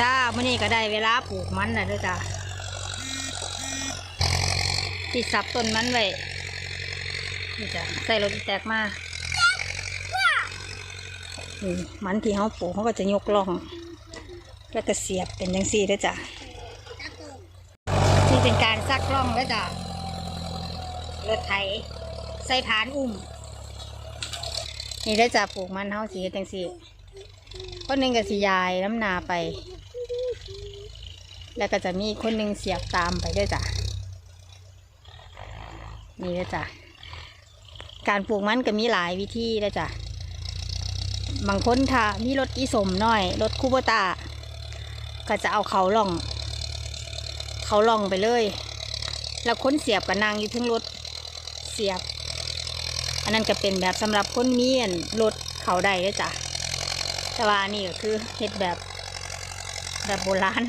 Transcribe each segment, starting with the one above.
จ้ามื่อนี้ก็ได้เวลาปลูกมันแล้วเด้วยจ้าติดสับต้นมันไว้นี่จ้ะใส่รถแตกมานี่มันที่เขาปลูกเขาก็จะยกล่อง แล้วก็เสียบเป็นยังซี่เด้วยจ้ะนี่เป็นการซักล่องแล้วจ้ะรถไถใส่ผานอุ้ม นี่ได้จ้ะปลูกมันเขาสีเฮ็ดจังซี่คนหนึ่งก็สิยายน้ำนาไป แล้วก็จะมีคนหนึ่งเสียบตามไปด้วยจ้ะนี่ด้วยจ้ะการปลูกมันก็มีหลายวิธีด้วยจ้ะบางคนถ้ามีรถอีสมน้อยรถคูโบตา ก็จะเอาเขาล่อง เขาล่องไปเลย แล้วคนเสียบก็นั่งอยู่ทั้งรถเสียบ อันนั้นก็เป็นแบบสำหรับคนมีอันรถเขาได้ด้วยจ้ะแต่ว่านี่ก็คือเฮ็ดแบบ แบบโบราณ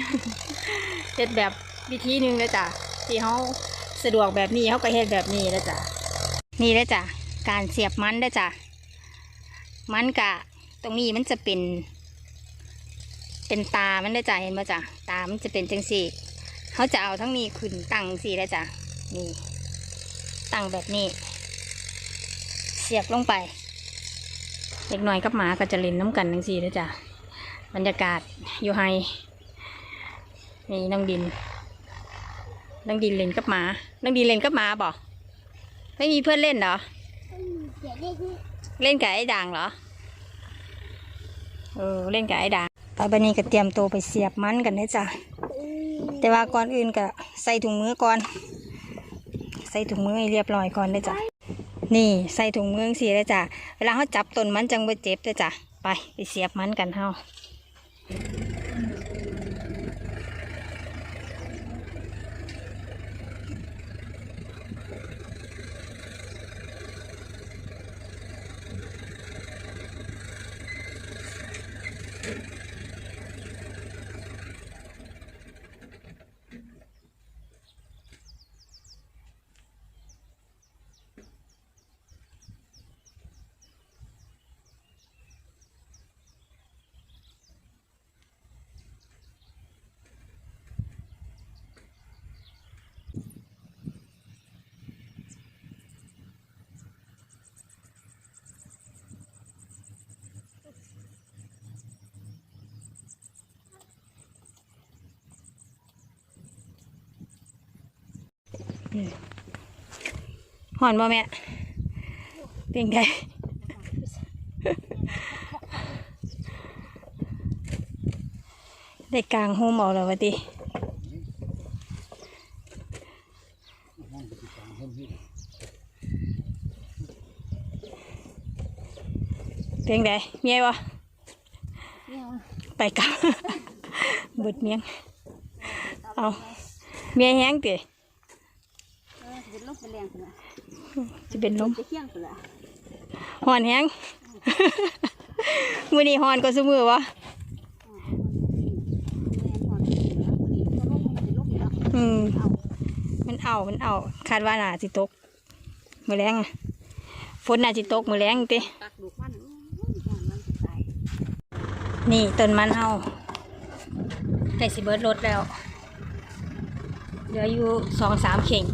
เฮ็ดแบบวิธีหนึ่งเลยจ้ะที่เขาสะดวกแบบนี้เขาก็เฮ็ดแบบนี้แล้วจ้ะนี่เลยจ้ะการเสียบมันได้อจ้ะมันกะ ตรงนี้มันจะเป็น เป็นตามันได้อจ้ะเห็นไหมจ้ะตามันจะเป็นจังสี่เขาจะเอาทั้งนี้ขึ้นตั้งสี่แล้วจ้ะนี่ตั้งแบบนี้ เสียบลงไปเด็กน้อยกับหมาก็จะเล่นน้ำกันทั้งสี่เลยจ้ะบรรยากาศอยู่ไฮ นี่น้องดิน น้องดินเล่นกับหมา น้องดินเล่นกับหมาบ่ไม่มีเพื่อนเล่นเหรอ เล่นกับไอ้ด่างเหรอ เออเล่นกับไอ้ด่างไปบันนี้ก็เตรียมตัวไปเสียบมันกันนะจ้ะ แต่ว่าก่อนอื่นก็ใส่ถุงมือก่อน ใส่ถุงมือให้เรียบร้อยก่อนเลยจ้ะ นี่ใส่ถุงมือสีเลยจ้ะ เวลาเขาจับต้นมันจังบ่เจ็บเลยจ้ะ ไปไปเสียบมันกันเฮา หอนบ่แม่เป็นไงได้กลางโฮมเอาแล้ววะติเป็นไงเมียวะไปกลับบิดเมียง เอา เมียแห้งติ จะลงไปเลี้ยงคนละจะเป็นลมจะเที่ยงคนละหอนแห้งมือนี้หอนก็สมือวะอืมมันเอา มันเอา คาดว่าน่าสิตก มือแรงอะฝนน่าสิตก มือแรงติตักดูกมันมันตายนี่ต้นมันเอาใกล้สิเบิดรถแล้วเหลืออยู่สองสามเข่ง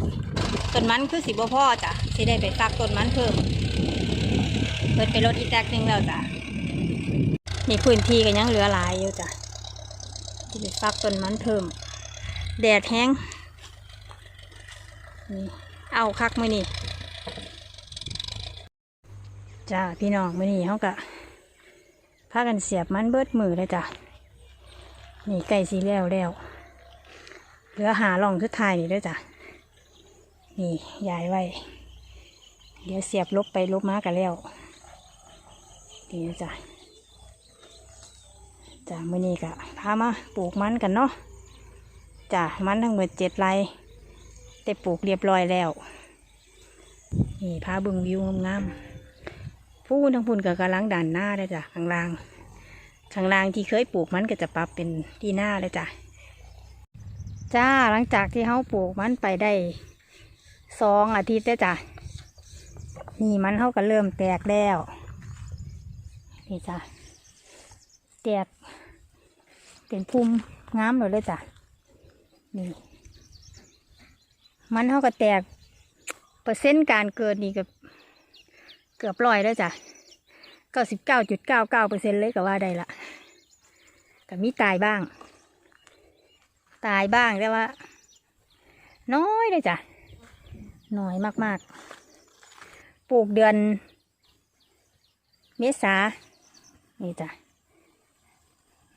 ต้นมันคือสิบ่พ่อจ้ะสิได้ไปฟักต้นมันเพิ่มเบิดไปรถอีกแตกหนึ่งแล้วจ้ะนี่พื้นที่ก็ยังเหลือหลายอยู่จ้ะสิไปฟักต้นมันเพิ่ม แดดแห้งนี่เอาคักมือนี่จ้าพี่น้องมือนี่เขากะพากันเสียบมันเบิดมือเลยจ้ะนี่ไก่สีแล้วแล้วเหลือหาลองสุดทายนี่ด้วยจ้ะ นี่ยายไว้ เดี๋ยวเสียบลบไปลบมากันแล้วนี่จ้ะจ้ะมื่อนี้ก็พามาปลูกมันกันเนาะจ้ะมันทั้งหมดเจ็ดไร่แต่ปลูกเรียบร้อยแล้ว นี่พาเบึงวิวงามๆพูนทั้งพุ่นกับกำลังด่านหน้าเลยจ้ะข้างล่างข้างล่างที่เคยปลูกมันก็จะปรับเป็นที่หน้าเลยจ้ะจ้าหลังจากที่เขาปลูกมันไปได้ สองอาทิตย์จ้ะนี่มันเขาก็เริ่มแตกแล้วนี่จ้ะแตกเป็นภูมิงามเลยเลยจ้ะนี่มันเท่ากับแตกเปอร์เซ็นต์การเกิดนี่กับเกือบร้อยแล้วจ้ะเก้าสิบเก้าจุดเก้าเก้าเปอร์เซ็นต์เลยก็ว่าได้ละก็มีตายบ้าง ตายบ้างแต่ว่า น้อยเลยจ้ะ น้อยมาก ๆ ปลูกเดือน เมษา นี่จ้ะ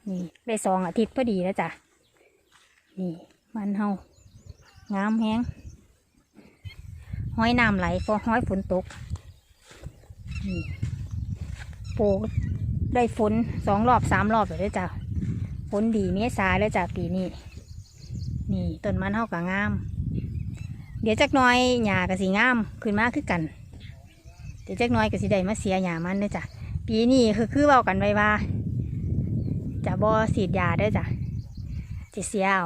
นี่ได้สองอาทิตย์พอดีแล้วจ้ะ นี่มันเฮางามแฮงห้อยน้ำไหลฟอห้อยฝนตก นี่ปลูกได้ฝนสองรอบสามรอบเลยเด้อจ้ะฝนดีเมษาแล้วจ้ะปีนี้ นี่ต้นมันเฮากับงาม เดี๋ยวจักหน้อยหญ้าก็สีงามขึ้นมาคือกัน เดี๋ยวจักหน้อยก็สิได้มาเสียหญ้ามันเด้จ้ะปีนี้คือคือเว้ากันไว้ว่าจะบ่สีดยาเด้จ้ะจะเสียเอา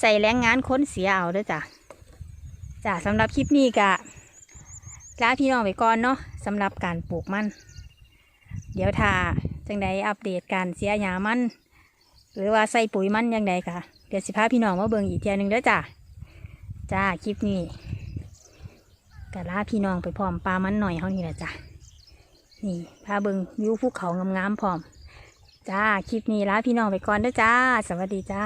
ใส่แรงงานค้นเสียเอาเด้จ้ะจ้ะสำหรับคลิปนี้กะลาพี่น้องไปก่อนเนาะสำหรับการปลูกมัน เดี๋ยวถ้าจังใดอัปเดตการเสียหญ้ามัน หรือว่าใส่ปุ๋ยมันยังไงกะเดี๋ยวสิพาพี่น้องมาเบิ่งอีกเทียหนึงเด้อจ้ะ จ้าคลิปนี้กะลาพี่น้องไปพร้อมปลามันหน่อยเฮานี่แหละจ้ะนี่พาเบิงวิวภูเขางามๆพร้อม จ้าคลิปนี้ลาพี่น้องไปก่อนเด้อจ้า สวัสดีจ้า